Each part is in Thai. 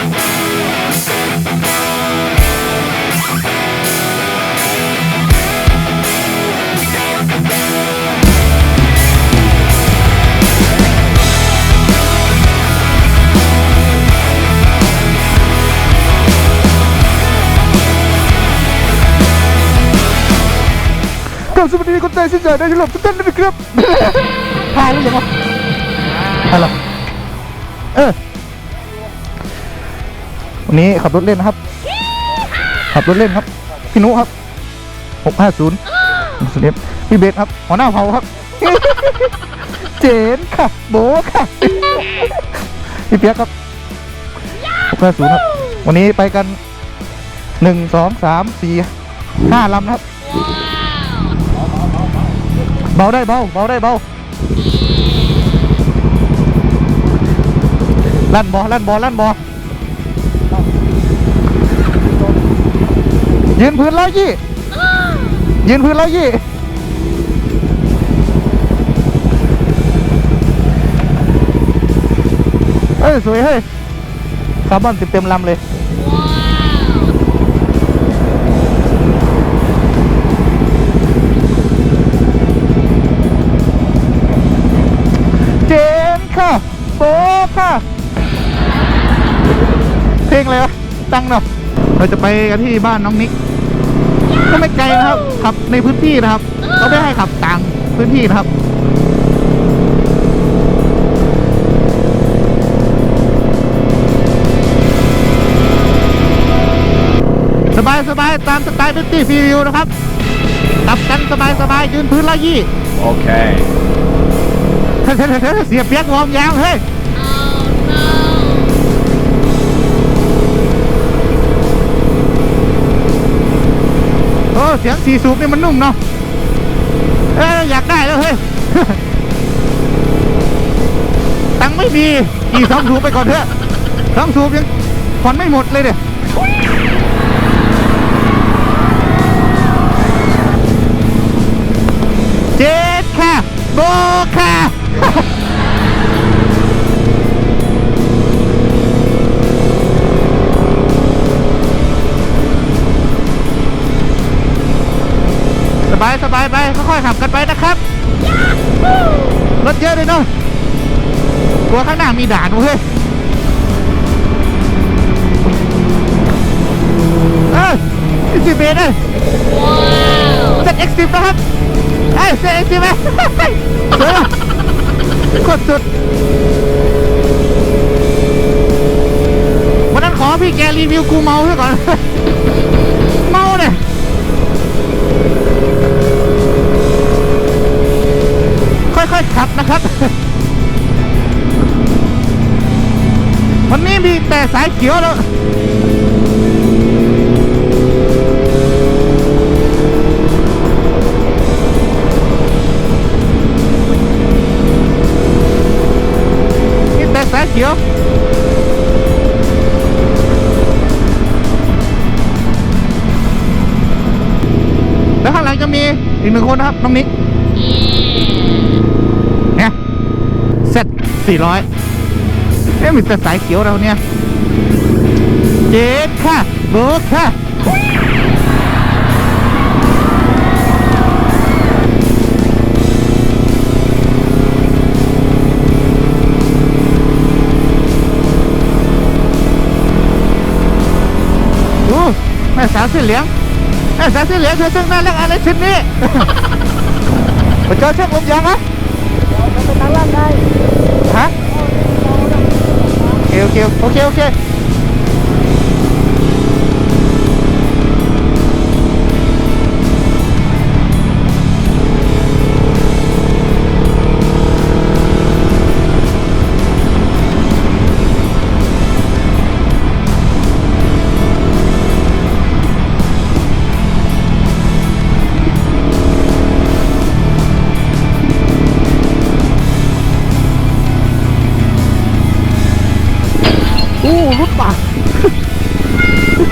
กับสวัสดีคนไทยสิ้นใจได้ฉลองทุกท่านนะครับทายแล้วยังไงอะไรอเออ วันนี้ขับรถเล่นนะครับ ขับรถเล่นครับ พี่นุครับหกห้าศูนย์สุดเด็พี่เบสครับหัวหน้าเผาครับ เจนค่ะ โบค่ะ พี่เปียกครับหกห้าศูนย์ครับ วันนี้ไปกันหนึ่งสองสามสี่ห้าลำนะครับ เบาได้เบาเบาได้เบาลั่นบอลั่นบอลั่นบอ ยืนพื้นแล้วยี่ ยืนพื้นแล้วยี่ เอ้ย สวยเฮ้ยคาร์บอนเต็มเต็มลำเลย เจนค่ะโบค่ะ เพลงอะไรวะ ตั้งเนาะเราจะไปกันที่บ้านน้องนิก ก็ไม่ไกลนะครับขับในพื้นที่นะครับเราไม่ให้ขับต่างพื้นที่นะครับสบายสบายตามสไตล์พื้นที่ฟรีวิวนะครับขับกันสบายสบายยืนพื้นละยี่ Okay. เฮ้ยเฮ้ยเฮ้ยเฮ้ยเสียเปียกวอร์มยางเฮ้ย เสียงสีสูบนี่มันนุ่มเนาะเอ้ยอยากได้แล้วเฮ้ยตังไม่มีอีกสองสูบไปก่อนเถอะสองสูบยังผ่อนไม่หมดเลยเนี่ยเจ็ดค่ะโบค่ะ บายสบายไปค่อยๆขับกันไปนะครับ รถเยอะเลยเนาะกลัวข้างหน้ามีด่านเว้ยเอ้ยสิบเมตรเลยเซ็ตเอ็กซ์ตินะครับเอ้ยเซ็ตเอ็กซ์ติไหมเออกดสุดวันนั้นขอพี่แกรีวิวกูเมาซะก่อน สายเขียวแล้วมีแต่สายเขียวแล้วข้างหลังจะมีอีกหนึ่งคนนะครับน้องนิกเนี่ยเซ็ตสี่ร้อย เอ๊ะมีแต่สายเขียวเราเนี่ย เจ็ดค่ะโบกค่ะโอ้แม่สาวเสื้อเหลืองแม่สาวเสื้อเหลืองเธอช่างน่ารักอะไรชิ้นนี้ไปเจอเช็คลมยางนะไปตั้งร่างได้ฮะ โอเคโอเคโอเค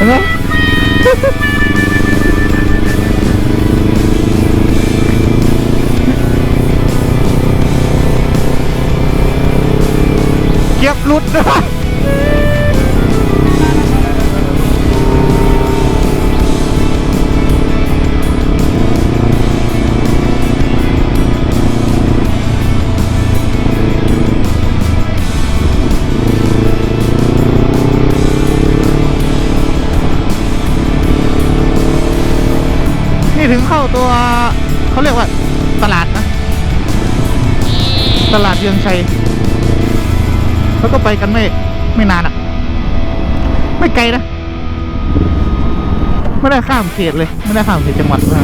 เห็นไหมเก็บหลุดนะ เขาเรียกว่าตลาดนะ ตลาดเยืองชัยแล้วก็ไปกันไม่ไม่นานอะไม่ไกลนะ ไม่ได้ข้ามเขตเลย ไม่ได้ข้ามเขตจังหวัดนะ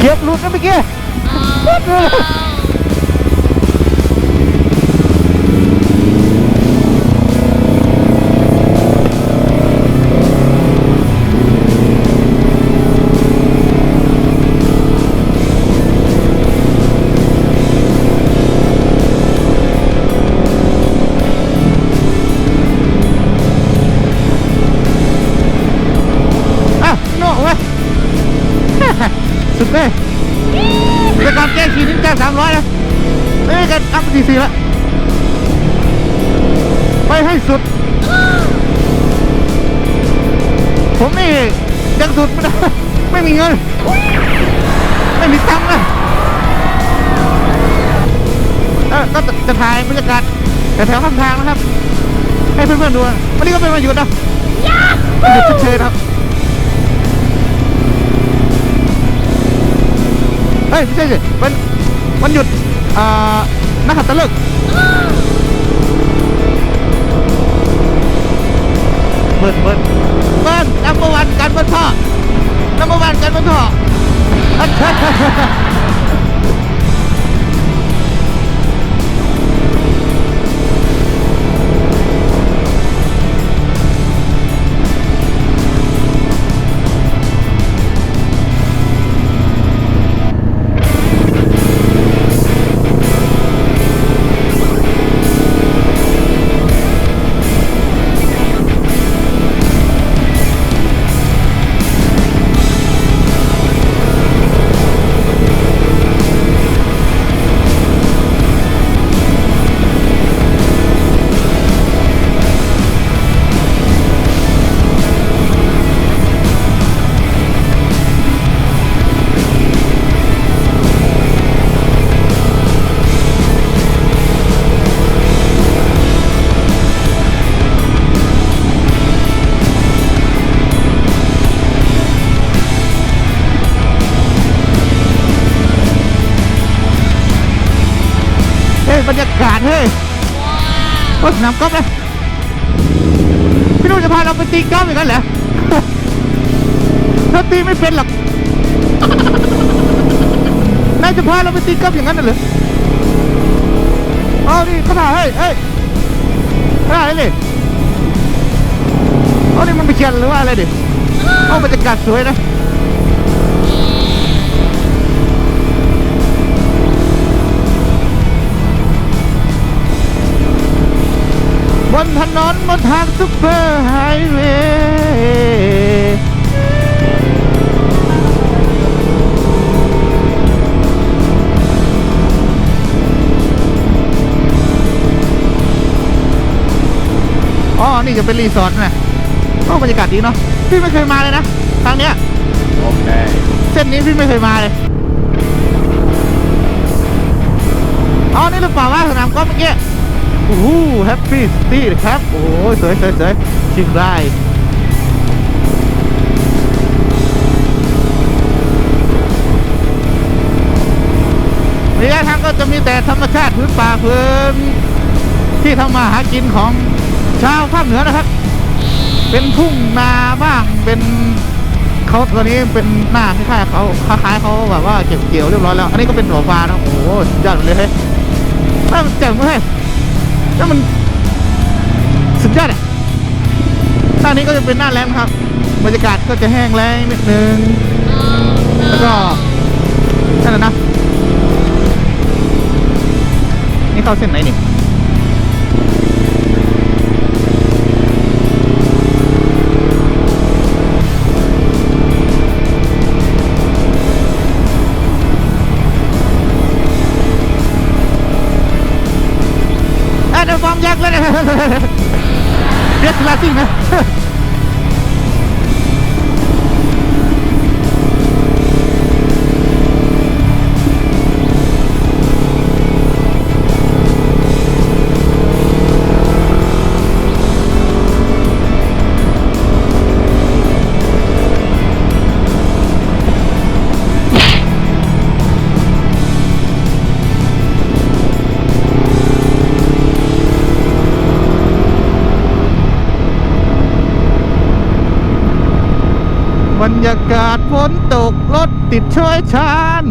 เก็บหลุดนะเมื่อกี้ Oh, ้สามร้อยนะเอ้ยกันอัพสี่สี่ละไปให้สุด ผมนี่ยังสุดไม่ได้ไม่มีเงิน ไม่มีตังค์นะเออก็จะถ่ายบรรยากาศแถวข้างทางนะครับ ให้เพื่อนๆดูวันนี้ก็เป็นวันหยุดนะหยุดเฉยๆนะครับเฮ้ยไม่ใช่สิมัน มันหยุดอ่านักขัตฤกษ์เบิร์นเบิร์นเบิร์นนัมเบอร์วันการเบิร์นท่อนัมเบอร์วันการเบิร์นท่อ โอ้สนามกอล์ฟเลยพี่นุ่นจะพาเราไปตีกอล์ฟอย่างนั้นเหรอถ้าตีไม่เป็นหรอกนายจะพาเราไปตีกอล์ฟอย่างนั้นน่ะเหรอเอาดิขาถ่ายให้เฮ้ยขาถ่ายให้ดิเอานี่มันไปเขียนหรือว่าอะไรดิเอาบรรยากาศสวยนะ นถนนบนทางซุปเปอร์ไฮเวย์อ๋อ นี่จะเป็นรีสอร์ทนะโอ้บรรยากาศดีเนาะ พี่ไม่เคยมาเลยนะทางเนี้ย Okay. เส้นนี้พี่ไม่เคยมาเลย อ๋อ นี่หรือเปล่าว่าสนามกอล์ฟเมื่อกี้ โอ้โหแฮปปี้สตีครับ โอ้ยสวยสวยสวยเชิงรายระยะทางก็จะมีแต่ธรรมชาติพื้นป่าพื้น ที่ทำมาหากินของชาวภาคเหนือนะครับ เป็นทุ่งนาบ้างเป็นเขาตอนนี้เป็นหน้าคล้ายๆเขาคล้ายๆเขาแบบว่าเก็บเกี่ยวเรียบร้อยแล้ว อันนี้ก็เป็นหัวปลานะโอ้โหยอดเลยเฮ้ยน่ามันเจ๋งเว้ย แล้วมันสุดยอดอะหน้านี้ก็จะเป็นหน้าแรงนะครับ บรรยากาศก็จะแห้งแล้งนิดนึง แล้วก็นั่นแหละนะ นี่เข้าเส้นไหนนี่ เรียกสลาซิ่งนะาศฝนตกรถติดช่วยชาน